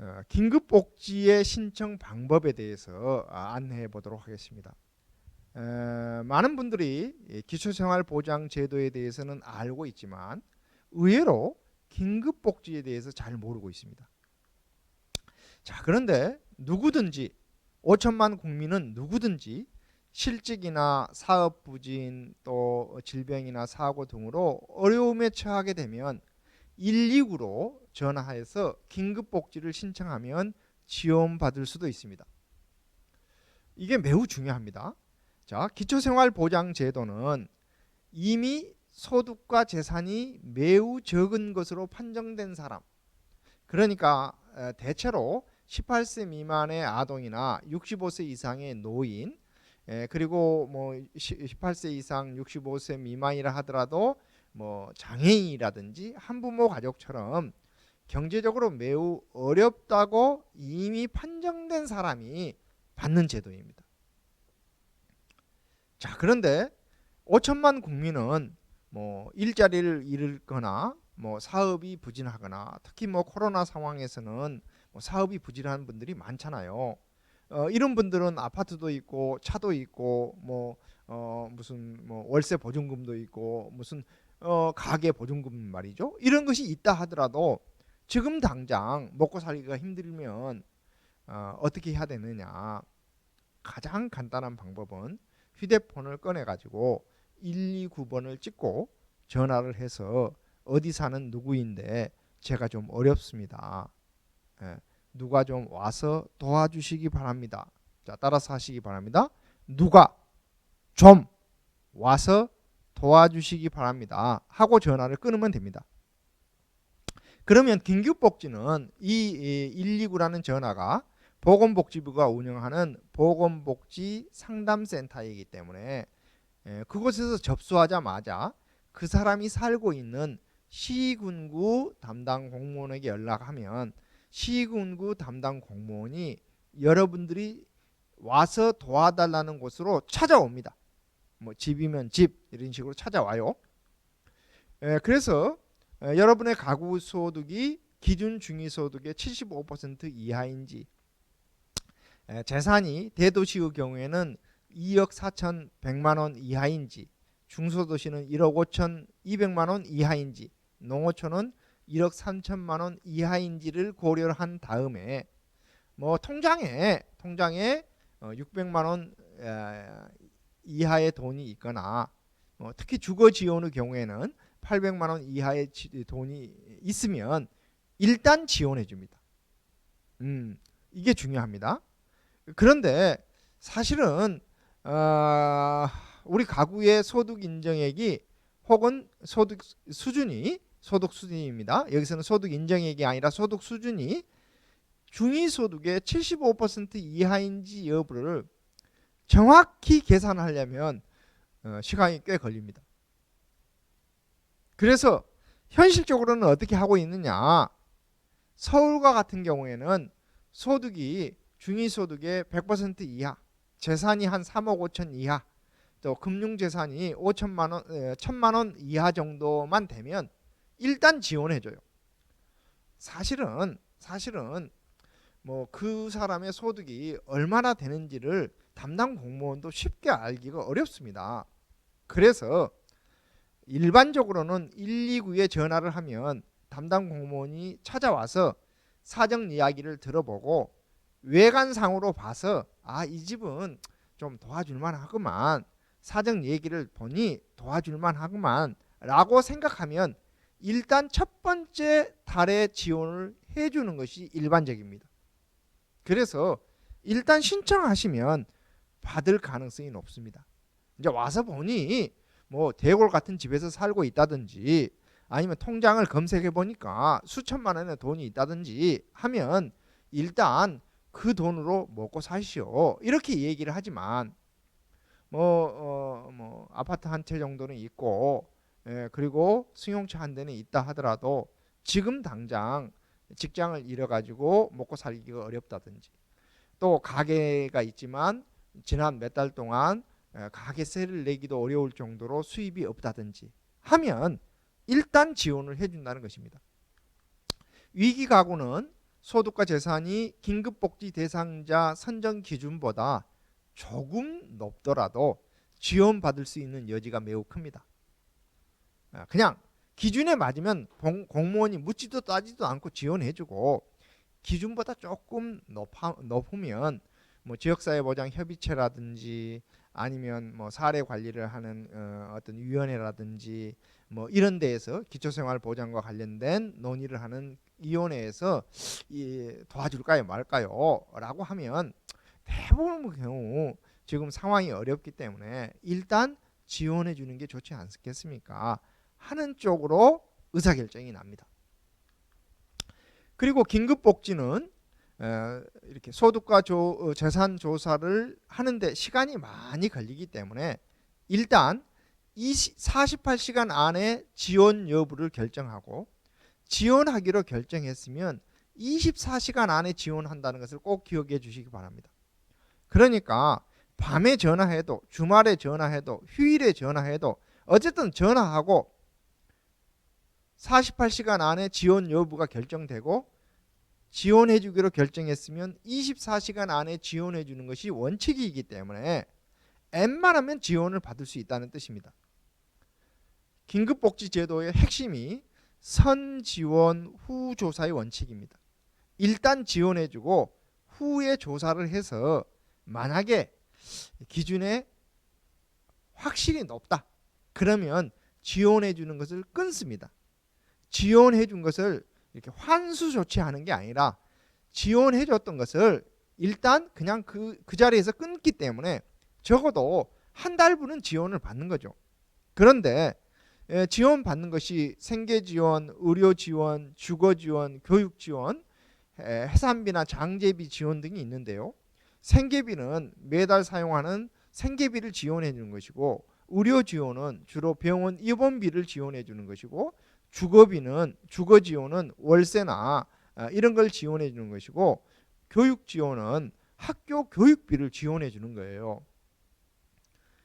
어, 긴급복지의 신청 방법에 대해서 아, 안내해 보도록 하겠습니다. 에, 많은 분들이 이 기초생활보장제도에 대해서는 알고 있지만 의외로 긴급복지에 대해서 잘 모르고 있습니다. 자 그런데 누구든지 5천만 국민은 누구든지 실직이나 사업 부진 또 질병이나 사고 등으로 어려움에 처하게 되면 119로 전화해서 긴급복지를 신청하면 지원받을 수도 있습니다. 이게 매우 중요합니다. 자, 기초생활보장제도는 이미 소득과 재산이 매우 적은 것으로 판정된 사람. 그러니까 에, 대체로 18세 미만의 아동이나 65세 이상의 노인, 에, 그리고 뭐 18세 이상 65세 미만이라 하더라도 뭐 장애인이라든지 한부모 가족처럼 경제적으로 매우 어렵다고 이미 판정된 사람이 받는 제도입니다. 자, 그런데 5천만 국민은 뭐 일자리를 잃거나 뭐 사업이 부진하거나 특히 뭐 코로나 상황에서는 뭐 사업이 부진한 분들이 많잖아요. 어, 이런 분들은 아파트도 있고 차도 있고 뭐 어, 무슨 뭐 월세 보증금도 있고 무슨 어, 가계 보증금 말이죠. 이런 것이 있다 하더라도 지금 당장 먹고 살기가 힘들면 어, 어떻게 해야 되느냐? 가장 간단한 방법은 휴대폰을 꺼내 가지고 129번을 찍고 전화를 해서 어디 사는 누구인데 제가 좀 어렵습니다. 예, 누가 좀 와서 도와주시기 바랍니다. 자, 따라서 하시기 바랍니다. 누가 좀 와서 도와주시기 바랍니다. 하고 전화를 끊으면 됩니다. 그러면 긴급복지는 이 129라는 전화가 보건복지부가 운영하는 보건복지 상담센터이기 때문에 에, 그곳에서 접수하자마자 그 사람이 살고 있는 시군구 담당 공무원에게 연락하면 시군구 담당 공무원이 여러분들이 와서 도와달라는 곳으로 찾아옵니다. 뭐 집이면 집 이런 식으로 찾아와요. 에, 그래서 에, 여러분의 가구 소득이 기준 중위소득의 75% 이하인지 에, 재산이 대도시의 경우에는 2억 4천 100만 원 이하인지 중소도시는 1억 5천 2백만 원 이하인지 농어촌은 1억 3천만 원 이하인지를 고려를 한 다음에 뭐 통장에 통장에 어, 600만 원 에, 이하의 돈이 있거나 어, 특히 주거 지원의 경우에는 800만 원 이하의 지, 돈이 있으면 일단 지원해 줍니다. 음, 이게 중요합니다. 그런데 사실은 어, 우리 가구의 소득 인정액이 혹은 소득 수준이 소득 수준입니다. 여기서는 소득 인정액이 아니라 소득 수준이 중위 소득의 75% 이하인지 여부를 정확히 계산하려면 어, 시간이 꽤 걸립니다. 그래서 현실적으로는 어떻게 하고 있느냐? 서울과 같은 경우에는 소득이 중위소득의 100% 이하, 재산이 한 3억 5천 이하, 또 금융재산이 5천만 원, 에, 1천만 원 이하 정도만 되면 일단 지원해줘요. 사실은 사실은 뭐 그 사람의 소득이 얼마나 되는지를 담당 공무원도 쉽게 알기가 어렵습니다. 그래서 일반적으로는 129에 전화를 하면 담당 공무원이 찾아와서 사정 이야기를 들어보고 외관상으로 봐서 아 이 집은 좀 도와줄만 하구만 사정 얘기를 보니 도와줄만 하구만 라고 생각하면 일단 첫 번째 달에 지원을 해주는 것이 일반적입니다. 그래서 일단 신청하시면 받을 가능성이 높습니다. 이제 와서 보니 뭐 대골 같은 집에서 살고 있다든지 아니면 통장을 검색해 보니까 수천만 원의 돈이 있다든지 하면 일단 그 돈으로 먹고 사시오. 이렇게 얘기를 하지만 뭐, 어, 뭐 아파트 한 채 정도는 있고 예, 그리고 승용차 한 대는 있다 하더라도 지금 당장 직장을 잃어가지고 먹고 살기가 어렵다든지 또 가게가 있지만 지난 몇 달 동안 에, 가게세를 내기도 어려울 정도로 수입이 없다든지 하면 일단 지원을 해준다는 것입니다. 위기 가구는 소득과 재산이 긴급복지 대상자 선정 기준보다 조금 높더라도 지원받을 수 있는 여지가 매우 큽니다. 아, 그냥 기준에 맞으면 공- 공무원이 묻지도 따지도 않고 지원해주고 기준보다 조금 높아, 높으면 뭐 지역사회보장협의체라든지 아니면 뭐 사례 관리를 하는 어, 어떤 위원회라든지 뭐 이런 데에서 기초생활 보장과 관련된 논의를 하는 위원회에서 이 도와줄까요 말까요?라고 하면 대부분의 경우 지금 상황이 어렵기 때문에 일단 지원해 주는 게 좋지 않겠습니까? 하는 쪽으로 의사결정이 납니다. 그리고 긴급복지는 어, 이렇게 소득과 조, 어, 재산 조사를 하는데 시간이 많이 걸리기 때문에 일단 20, 48시간 안에 지원 여부를 결정하고 지원하기로 결정했으면 24시간 안에 지원한다는 것을 꼭 기억해 주시기 바랍니다. 그러니까 밤에 전화해도 주말에 전화해도 휴일에 전화해도 어쨌든 전화하고 48시간 안에 지원 여부가 결정되고 지원해 주기로 결정했으면 24시간 안에 지원해 주는 것이 원칙이기 때문에 웬만하면 지원을 받을 수 있다는 뜻입니다. 긴급복지 제도의 핵심이 선지원 후 조사의 원칙입니다. 일단 지원해 주고 후에 조사를 해서 만약에 기준에 확실히 높다. 그러면 지원해 주는 것을 끊습니다. 지원해 준 것을 이렇게 환수 조치하는 게 아니라 지원해 줬던 것을 일단 그냥 그, 그 자리에서 끊기 때문에 적어도 한 달분은 지원을 받는 거죠. 그런데 예, 지원 받는 것이 생계 지원, 의료 지원, 주거 지원, 교육 지원, 에, 해산비나 장제비 지원 등이 있는데요. 생계비는 매달 사용하는 생계비를 지원해 주는 것이고 의료 지원은 주로 병원 입원비를 지원해 주는 것이고 주거비는 주거 지원은 월세나 아, 이런 걸 지원해 주는 것이고 교육 지원은 학교 교육비를 지원해 주는 거예요.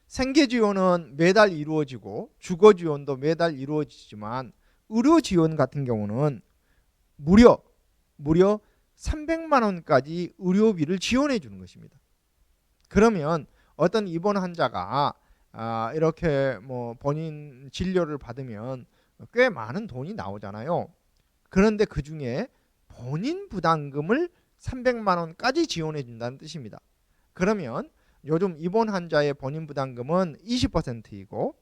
생계 지원은 매달 이루어지고 주거 지원도 매달 이루어지지만 의료 지원 같은 경우는 무려 무려 300만 원까지 의료비를 지원해 주는 것입니다. 그러면 어떤 입원 환자가 아, 이렇게 뭐 본인 진료를 받으면 꽤 많은 돈이 나오잖아요. 그런데 그 중에 본인 부담금을 300만 원까지 지원해 준다는 뜻입니다. 그러면 요즘 입원 환자의 본인 부담금은 20%이고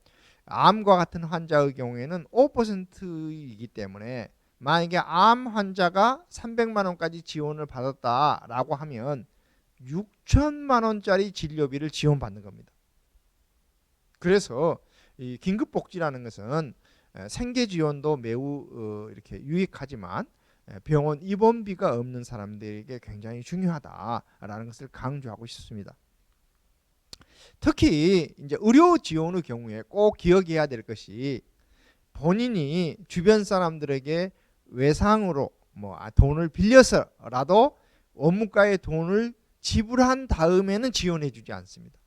암과 같은 환자의 경우에는 5%이기 때문에 만약에 암 환자가 300만 원까지 지원을 받았다라고 하면 6천만 원짜리 진료비를 지원받는 겁니다. 그래서 이 긴급복지라는 것은 에, 생계 지원도 매우 어, 이렇게 유익하지만 에, 병원 입원비가 없는 사람들에게 굉장히 중요하다라는 것을 강조하고 싶습니다. 특히 이제 의료 지원의 경우에 꼭 기억해야 될 것이 본인이 주변 사람들에게 외상으로 뭐 아, 돈을 빌려서라도 원무과의 돈을 지불한 다음에는 지원해 주지 않습니다.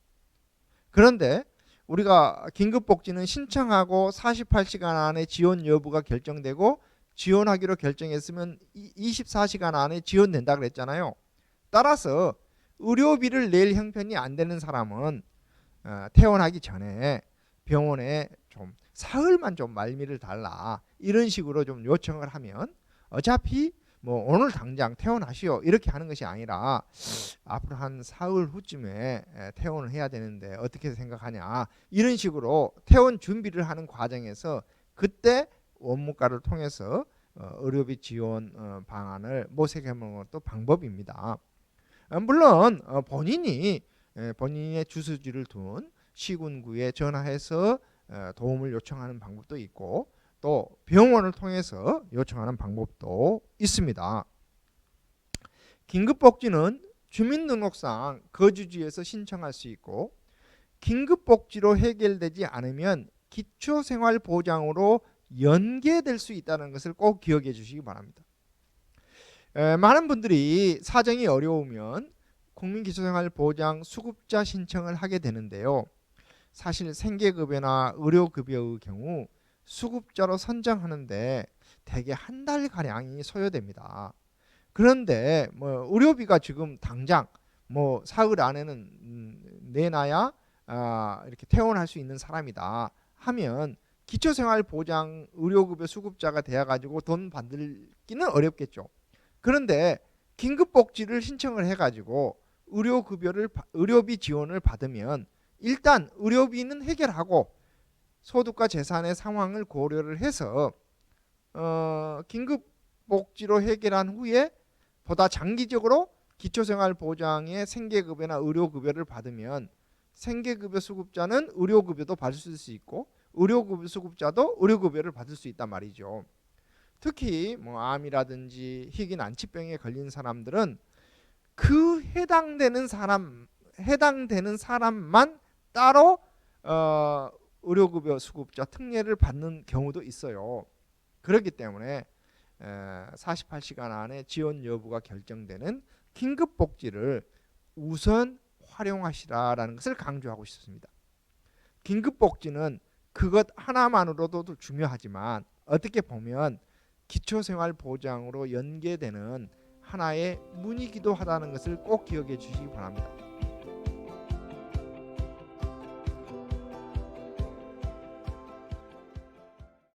그런데 우리가 긴급복지는 신청하고 48시간 안에 지원 여부가 결정되고 지원하기로 결정했으면 24시간 안에 지원된다 그랬잖아요. 따라서 의료비를 낼 형편이 안 되는 사람은 어, 퇴원하기 전에 병원에 좀 사흘만 좀 말미를 달라 이런 식으로 좀 요청을 하면 어차피 뭐 오늘 당장 퇴원하시오. 이렇게 하는 것이 아니라 앞으로 한 사흘 후쯤에 에, 퇴원을 해야 되는데 어떻게 생각하냐? 이런 식으로 퇴원 준비를 하는 과정에서 그때 원무과를 통해서 어, 의료비 지원 어, 방안을 모색해보는 것도 방법입니다. 어, 물론 어, 본인이 에, 본인의 주소지를 둔 시군구에 전화해서 어, 도움을 요청하는 방법도 있고 또 병원을 통해서 요청하는 방법도 있습니다. 긴급복지는 주민등록상 거주지에서 신청할 수 있고 긴급복지로 해결되지 않으면 기초생활보장으로 연계될 수 있다는 것을 꼭 기억해 주시기 바랍니다. 에, 많은 분들이 사정이 어려우면 국민기초생활보장 수급자 신청을 하게 되는데요. 사실 생계급여나 의료급여의 경우 수급자로 선정하는데 대개 한 달 가량이 소요됩니다. 그런데 뭐 의료비가 지금 당장 뭐 사흘 안에는 음, 내놔야 아, 이렇게 퇴원할 수 있는 사람이다 하면 기초생활보장 의료급여 수급자가 되어 가지고 돈 받기는 어렵겠죠. 그런데 긴급복지를 신청을 해 가지고 의료급여를 바- 의료비 지원을 받으면 일단 의료비는 해결하고 소득과 재산의 상황을 고려를 해서 어, 긴급 복지로 해결한 후에 보다 장기적으로 기초생활보장의 생계급여나 의료급여를 받으면 생계급여 수급자는 의료급여도 받을 수 있고 의료급여 수급자도 의료급여를 받을 수 있단 말이죠. 특히 뭐 암이라든지 희귀 난치병에 걸린 사람들은 그 해당되는 사람 해당되는 사람만 따로 어, 의료급여 수급자 특례를 받는 경우도 있어요. 그렇기 때문에 에, 48시간 안에 지원 여부가 결정되는 긴급복지를 우선 활용하시라라는 것을 강조하고 싶습니다. 긴급복지는 그것 하나만으로도 중요하지만 어떻게 보면 기초생활보장으로 연계되는 하나의 문이기도 하다는 것을 꼭 기억해 주시기 바랍니다.